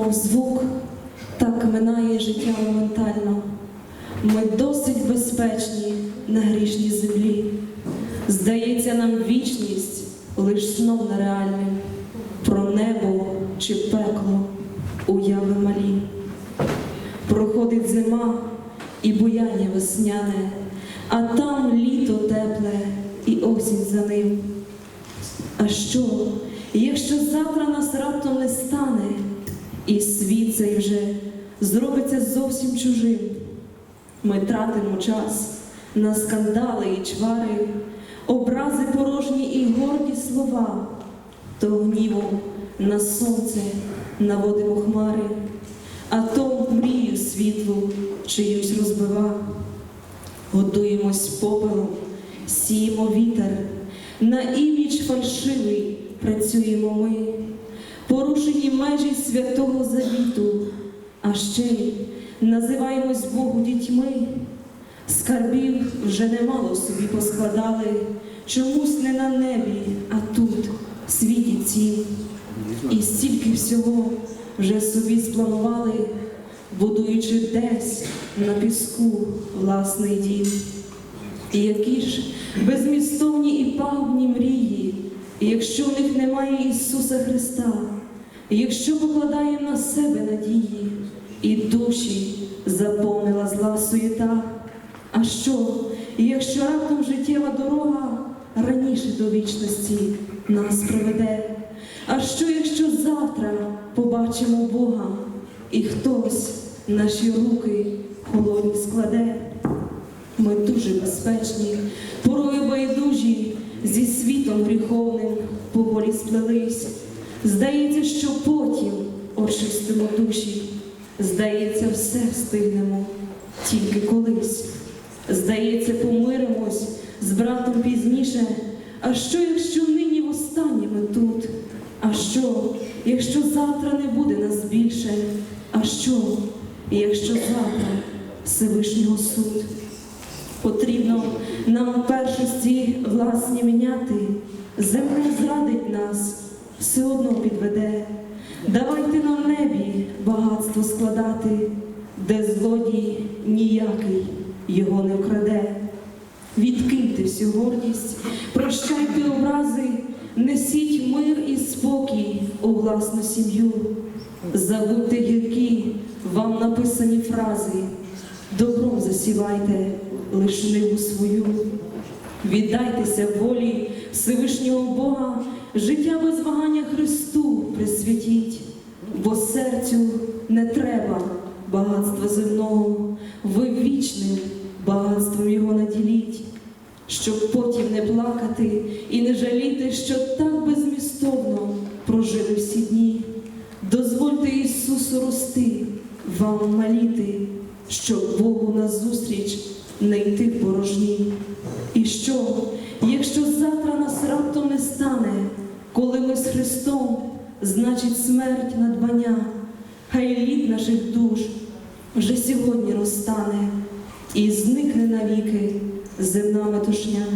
Мов звук так минає життя моментально. Ми досить безпечні на грішній землі. Здається нам вічність лиш сном нереальним. Про небо чи пекло уяви малі. Проходить зима і буяння весняне, а там літо тепле і осінь за ним. А що, якщо завтра нас раптом не стане, і світ цей вже зробиться зовсім чужим? Ми тратимо час на скандали і чвари, образи порожні і горді слова, то гнівом на сонце наводимо хмари, а то мрію світлу чиюсь розбива. Годуємось попелом, сіємо вітер, на імідж фальшивий працюємо ми, порушені межі святого завіту, а ще й називаємось Богу дітьми. Скарбів вже немало собі поскладали, чомусь не на небі, а тут, в світі цім. І стільки всього вже собі спланували, будуючи десь на піску власний дім. І які ж безмістовні і пагубні мрії, якщо в них немає Ісуса Христа, якщо покладаємо на себе надії, і душі заповнила зла суєта. А що, якщо раптом життєва дорога раніше до вічності нас приведе? А що, якщо завтра побачимо Бога, і хтось наші руки холодні складе? Ми дуже безпечні, порою байдужі, зі світом гріховним поволі сплелись. Здається, що потім очистимо душі, здається, все встигнемо тільки колись. Здається, помиримось з братом пізніше. А що, якщо нині востаннє ми тут? А що, якщо завтра не буде нас більше? А що, якщо завтра Всевишнього суд? Потрібно нам першості власні міняти. Земля зрадить нас, все одно підведе. Давайте на небі багатство складати, де злодій ніякий його не вкраде. Відкиньте всю гордість, прощайте образи, несіть мир і спокій у власну сім'ю. Забудьте гіркі вам написані фрази, добром засівайте лиш ниву свою. Віддайтеся волі Всевишнього Бога, життя без вагання Христу присвятіть, бо серцю не треба багатства земного, ви вічним багатством його наділіть, щоб потім не плакати і не жаліти, що так безмістовно щоб Богу назустріч не йти порожні. І що, якщо завтра нас раптом не стане, коли ми з Христом, значить смерть надбання, хай лід наших душ вже сьогодні розтане і зникне навіки земна метушня.